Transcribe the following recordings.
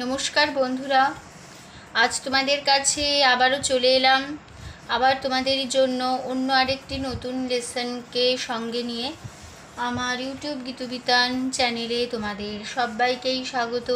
নমস্কার বন্ধুরা। আজ তোমাদের কাছে আবারও চলে এলাম। আবার তোমাদের জন্য অন্য আরেকটি নতুন লেসনকে সঙ্গে নিয়ে আমার ইউটিউব গীতবিতান চ্যানেলে তোমাদের সবাইকেই স্বাগত।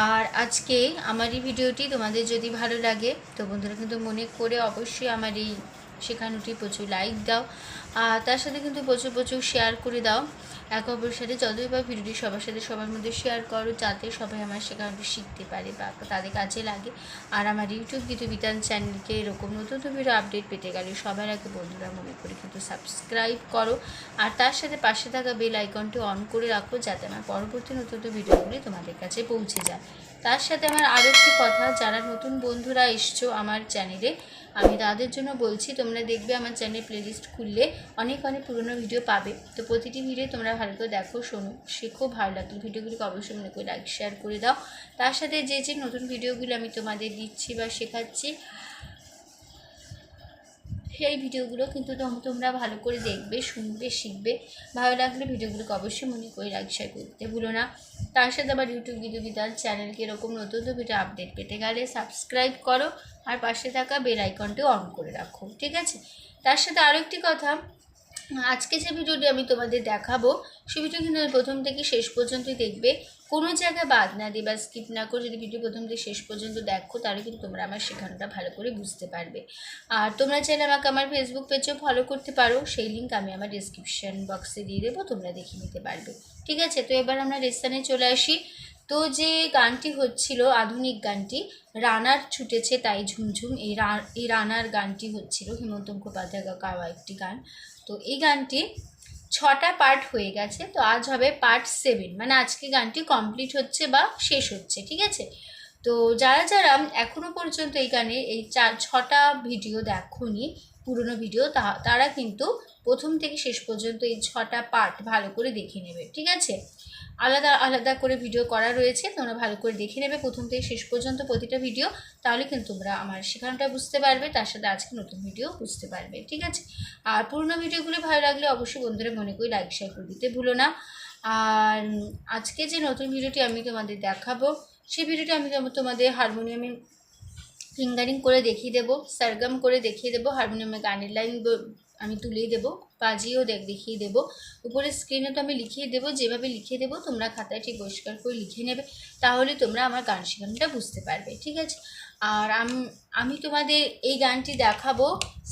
আর আজকে আমার এই ভিডিওটি তোমাদের যদি ভালো লাগে, তো বন্ধুরা কিন্তু মনে করে অবশ্যই আমার এই শেখানোটি প্রচুর লাইক দাও। আর তার সাথে কিন্তু প্রচুর প্রচুর শেয়ার করে দাও। একে অপরের সাথে যতই বা ভিডিওটি সবার সাথে সবার মধ্যে শেয়ার করো, যাতে সবাই আমার শেখানোটি শিখতে পারে বা তাদের কাজে লাগে। আর আমার ইউটিউব গীত বিতান চ্যানেলকে এরকম নতুন নতুন ভিডিও আপডেট পেতে গেলে সবার আগে বন্ধুরা মনে করে কিন্তু সাবস্ক্রাইব করো। আর তার সাথে পাশে থাকা বেল আইকনটি অন করে রাখো, যাতে আমার পরবর্তী নতুন নতুন ভিডিওগুলি তোমাদের কাছে পৌঁছে যায়। তার সাথে আমার আরও একটি কথা, যারা নতুন বন্ধুরা এসছো আমার চ্যানেলে আমি তাদের জন্য বলছি, তোমরা দেখবে আমার চ্যানেল প্লেলিস্ট খুললে অনেক অনেক পুরনো ভিডিও পাবে। তো প্রতিটি ভিডিও তোমরা ভালো করে দেখো, শোনো। শেখো ভালো লাগতো। ভিডিওগুলিকে অবশ্যই মনে করে লাইক শেয়ার করে দাও। তার সাথে যে যে নতুন ভিডিওগুলো আমি তোমাদের দিচ্ছি বা শেখাচ্ছি, সেই ভিডিওগুলো কিন্তু তোম- তোমরা ভালো করে দেখবে, শুনবে, শিখবে। ভালো লাগলে ভিডিওগুলোকে অবশ্যই মনে করে লাইক শেয়ার করতে ভুলো না। তার সাথে আবার ইউটিউব গীত বিদ্যাল চ্যানেলকে এরকম নতুন ভিডিও আপডেট পেতে গেলে সাবস্ক্রাইব করো আর পাশে থাকা বেল আইকনটি অন করে রাখো, ঠিক আছে? তার সাথে আরও একটি কথা, আজকে যে ভিডিওটি আমি তোমাদের দেখাবো, সে ভিডিও কিন্তু প্রথম থেকে শেষ পর্যন্তই দেখবে। কোনো জায়গায় বাদ না দিয়ে বা স্কিপ না করে যদি ভিডিও প্রথম থেকে শেষ পর্যন্ত দেখো, তাহলে কিন্তু তোমরা আমার শেখানোটা ভালো করে বুঝতে পারবে। আর তোমরা চাইলে আমাকে আমার ফেসবুক পেজেও ফলো করতে পারো, সেই লিঙ্ক আমি আমার ডিসক্রিপশান বক্সে দিয়ে দেবো, তোমরা দেখে নিতে পারবে। ঠিক আছে? তো এবার আমরা রেস্তানে চলে আসি। তো যে গানটি হচ্ছিল, আধুনিক গানটি, রানার ছুটেছে তাই ঝুমঝুম, এই এই রানার গানটি হচ্ছিল হেমন্ত মুখোপাধ্যায় গাওয়া একটি গান। তো এই গানটি ছটা পার্ট হয়ে গেছে, তো আজ হবে পার্ট সেভেন মানে আজকে গানটি কমপ্লিট হচ্ছে বা শেষ হচ্ছে, ঠিক আছে? তো যারা যারা এখনও পর্যন্ত এই গানে, এই চার, ছটা ভিডিও দেখোনি পুরনো ভিডিও তারা কিন্তু প্রথম থেকে শেষ পর্যন্ত এই ছটা পার্ট ভালো করে দেখে নেবে, ঠিক আছে? আলাদা আলাদা করে ভিডিও করা রয়েছে, তোমরা ভালো করে দেখে নেবে প্রথম থেকে শেষ পর্যন্ত প্রতিটা ভিডিও তাহলে কিন্তু তোমরা আমার শেখানোটা বুঝতে পারবে, তার সাথে আজকে নতুন ভিডিও বুঝতে পারবে, ঠিক আছে? আর পুরোনো ভিডিওগুলো ভালো লাগলে অবশ্যই বন্ধুরা মনে করি লাইক শেয়ার করে দিতে ভুলো না। আর আজকে যে নতুন ভিডিওটি আমি তোমাদের দেখাবো সেই ভিডিওটি আমি তোমা- তোমাদের হারমোনিয়ামে ফিঙ্গারিং করে দেখিয়ে দেবো সারগাম করে দেখিয়ে দেবো হারমোনিয়ামে গানের লাইন আমি তুলিয়ে দেবো, বাজিয়েও দেখ, দেখিয়ে দেবো। উপরে স্ক্রিনে তো আমি লিখিয়ে দেবো, যেভাবে লিখে দেবো, তোমরা খাতায় ঠিক পরিষ্কার করে লিখে নেবে, তাহলে তোমরা আমার গান শেখানোটা বুঝতে পারবে, ঠিক আছে? আর আমি আমি তোমাদের এই গানটি দেখাবো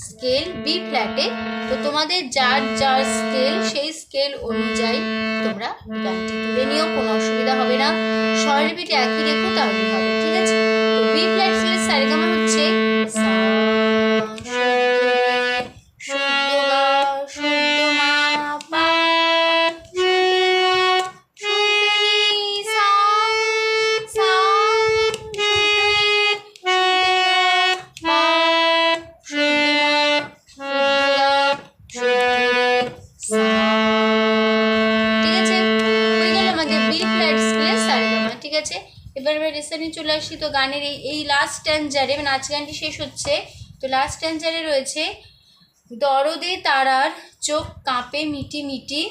স্কেল বি ফ্ল্যাটে তো তোমাদের যার যার স্কেল সেই স্কেল অনুযায়ী তোমরা গানটি তুলে নিও, কোনো অসুবিধা হবে না। স্বরের স্বরলিপিটি একই রেখো তাহলে হবে, ঠিক আছে? তো বি ফ্ল্যাট স্কেলের সারেগামা হচ্ছে সা, আসি তো গানের এই এই লাস্ট স্ট্যান্ডারে মানে নাচ গানটি শেষ হচ্ছে, তো লাস্ট স্ট্যান্ডারে রয়েছে, দরদে তারার চোখ কাঁপে মিটি মিটি,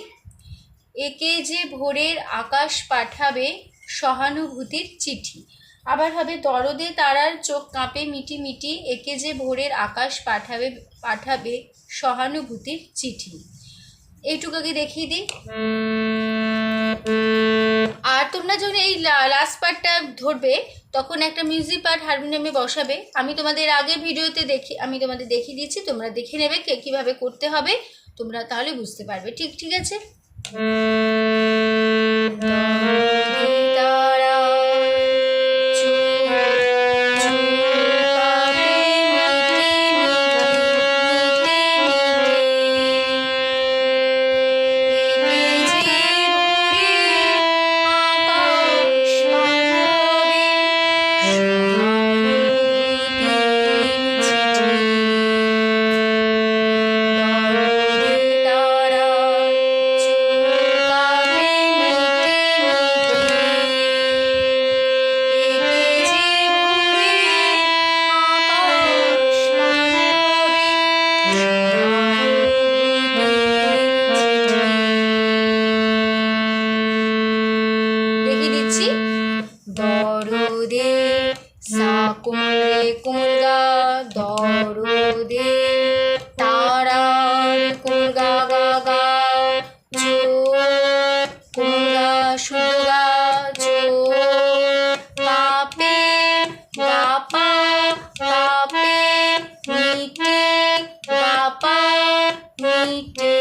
একে যে ভোরের আকাশ পাঠাবে সহানুভূতির চিঠি, আবার হবে দরদে তারার চোখ কাঁপে মিটি মিটি, একে যে ভোরের আকাশ পাঠাবে পাঠাবে সহানুভূতির চিঠি। এইটুকু এইটুকুকে দেখিয়ে দিই। আর তোমরা যখন এই লাস্ট পার্টটা ধরবে, তখন একটা মিউজিক পার্ট হারমোনিয়ামে বসাবে। আমি তোমাদের আগে ভিডিওতে দেখি, আমি তোমাদের দেখিয়ে দিচ্ছি তোমরা দেখে নেবে কে কীভাবে করতে হবে, তোমরা তাহলে বুঝতে পারবে। ঠিক ঠিক আছে? মিটে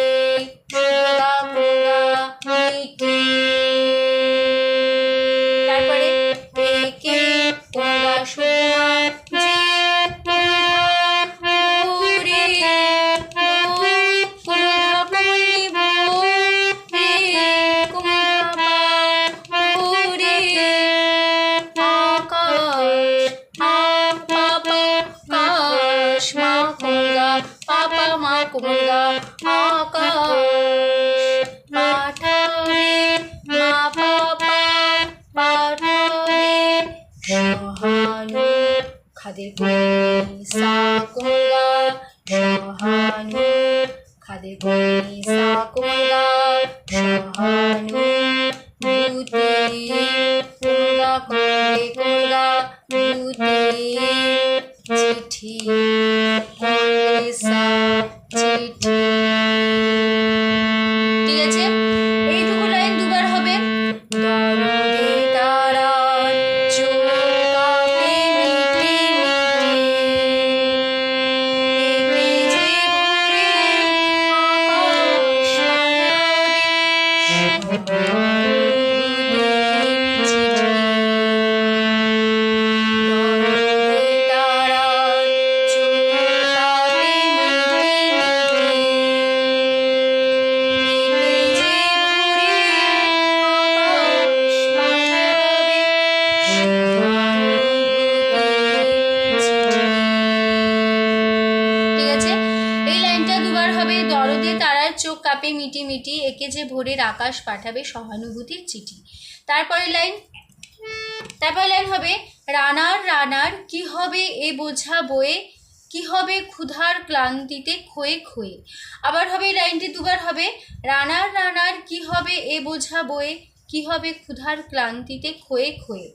Gracias. মিটি মিটি একে যে ভোরের আকাশ পাঠাবে সহানুভূতির চিঠি। তারপরে লাইন? তারপরে লাইন হবে, রানার রানার, কি হবে এ বোঝা বয়ে? কি হবে ক্ষুধার ক্লান্তিতে ক্ষয়ে ক্ষয়ে? আবার হবে এই লাইনটি দুবার হবে, রানার রানার, কি হবে এ বোঝা বয়ে? কি হবে ক্ষুধার ক্লান্তিতে ক্ষয়ে ক্ষয়ে?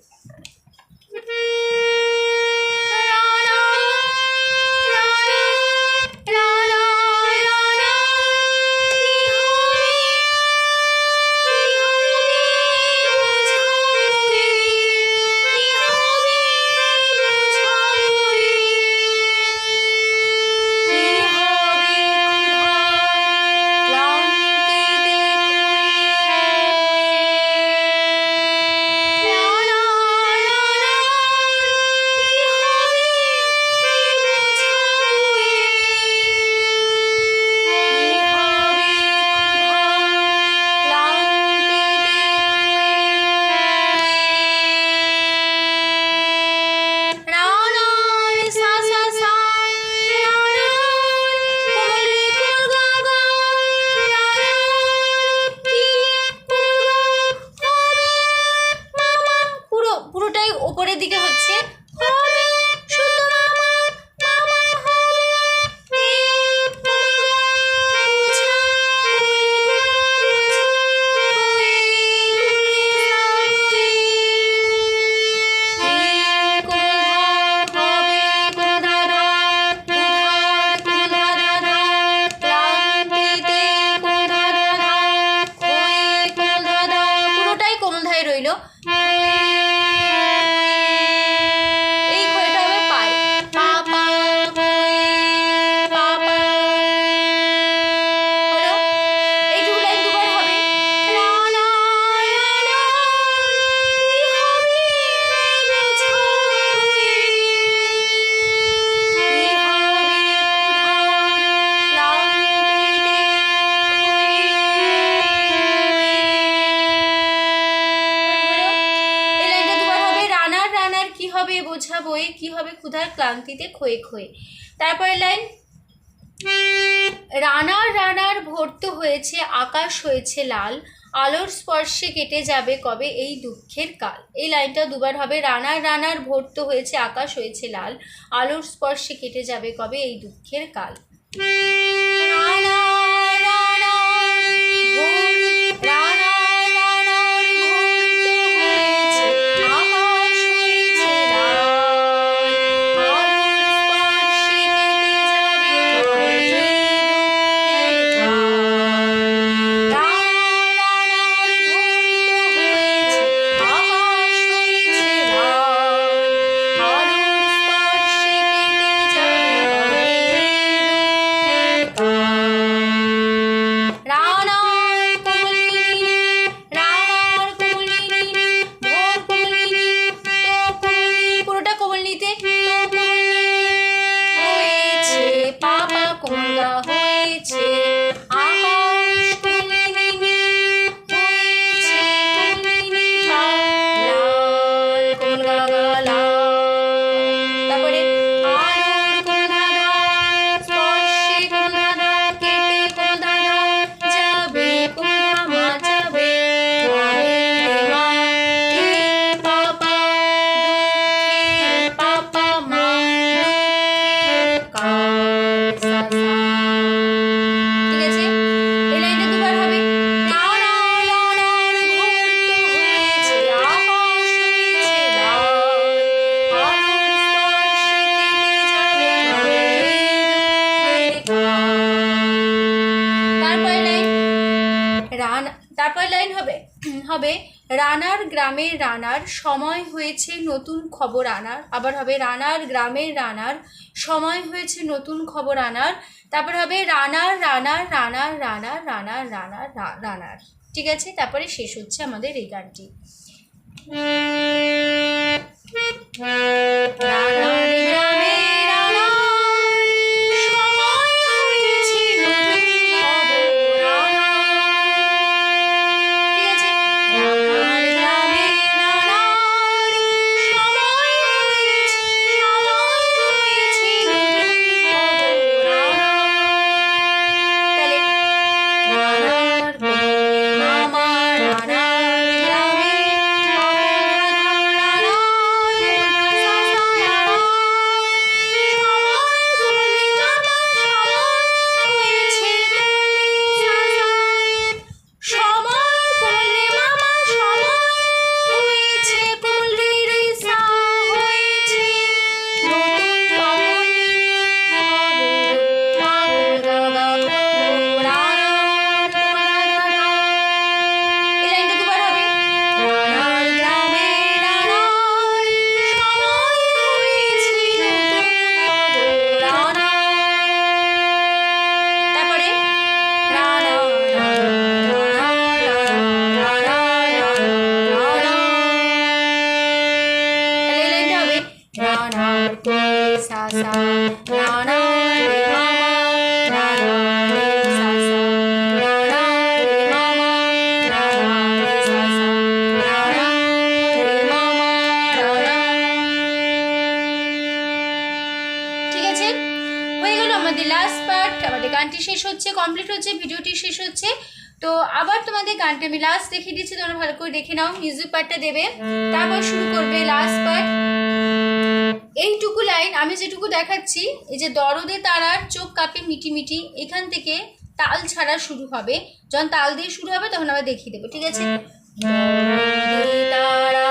ক্লান্তিতে ক্ষয়ে ক্ষয়ে তারপরে লাইন রানার রানার ভর্ত হয়েছে আকাশ হয়েছে লাল আলোর স্পর্শে কেটে যাবে কবে এই দুঃখের কাল। এই লাইনটা দুবার হবে রানার রানার ভর্ত হয়েছে আকাশ হয়েছে লাল আলোর স্পর্শে কেটে যাবে কবে এই দুঃখের কাল। রানা, হবে রানার গ্রামের রানার, সময় হয়েছে নতুন খবর আনার, আবার হবে রানার গ্রামের রানার, সময় হয়েছে নতুন খবর আনার, তারপর হবে রানার রানার রানার রানার রানার রানার রানার। ঠিক আছে? তারপরে শেষ হচ্ছে আমাদের এই গানটি। রানার গ্রামের গানটা আমি লাস্ট দেখিয়ে দিচ্ছি তোমরা ভালো করে দেখে নাও মিউজিক পার্টটা দেবে। তারপর শুরু করবে লাস্ট পার্ট এইটুকু লাইন আমি যেটুকু দেখাচ্ছি এই যে দরদে তারার চোখ কাপে মিটি মিটি এখান থেকে তাল ছাড়া শুরু হবে। যখন তাল দিয়ে শুরু হবে তখন আবার দেখিয়ে দেবো ঠিক আছে? তারা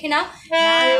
দেখে নাও হ্যাঁ।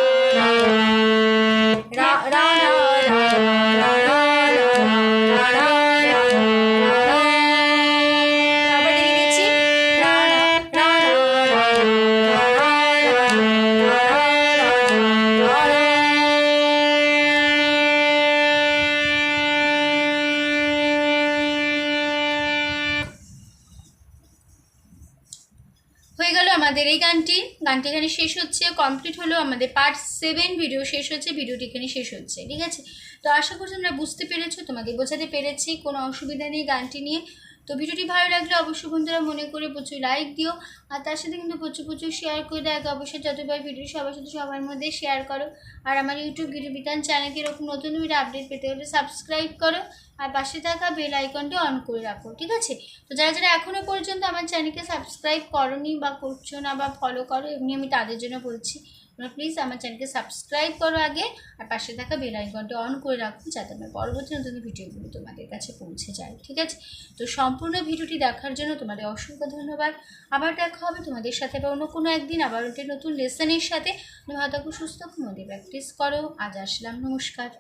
এই গানটি গানটি এখানে শেষ হচ্ছে কমপ্লিট হলো আমাদের পার্ট সেভেন ভিডিও শেষ হচ্ছে ভিডিওটি এখানে শেষ হচ্ছে, ঠিক আছে? তো আশা করছি তোমরা বুঝতে পেরেছ তোমাকে বোঝাতে পেরেছি, কোনো অসুবিধা নেই গানটি নিয়ে। তো ভিডিওটি ভালো লাগলে অবশ্যই বন্ধুরা মনে করে প্রচুর লাইক দিও। আর তার সাথে কিন্তু প্রচুর প্রচুর শেয়ার করে দেয় অবশ্যই যতবার ভিডিও সবার সাথে সবার মধ্যে শেয়ার করো। আর আমার ইউটিউব গিরি বিতান চ্যানেলকে এরকম নতুন ভিডিও আপডেট পেতে হলে সাবস্ক্রাইব করো। আর পাশে থাকা বেল আইকনটি অন করে রাখো, ঠিক আছে? তো যারা যারা এখনও পর্যন্ত আমার চ্যানেলকে সাবস্ক্রাইব করনি বা করছ না বা ফলো করো, এমনি আমি তাদের জন্য বলছি। তোমরা প্লিজ আমার চ্যানেলকে সাবস্ক্রাইব করো আগে, আর পাশে থাকা বেল আইকনটি অন করে রাখো যাতে আমার পরবর্তী নতুন ভিডিওগুলো তোমাদের কাছে পৌঁছে যায়, ঠিক আছে? তো সম্পূর্ণ ভিডিওটি দেখার জন্য তোমাদের অসংখ্য ধন্যবাদ। আবার দেখা হবে তোমাদের সাথে বা অন্য কোনো একদিন আবার একটি নতুন লেসনের সাথে। তুমি থাকো, সুস্থ মধ্যে প্র্যাকটিস করো। আজ আসলাম, নমস্কার।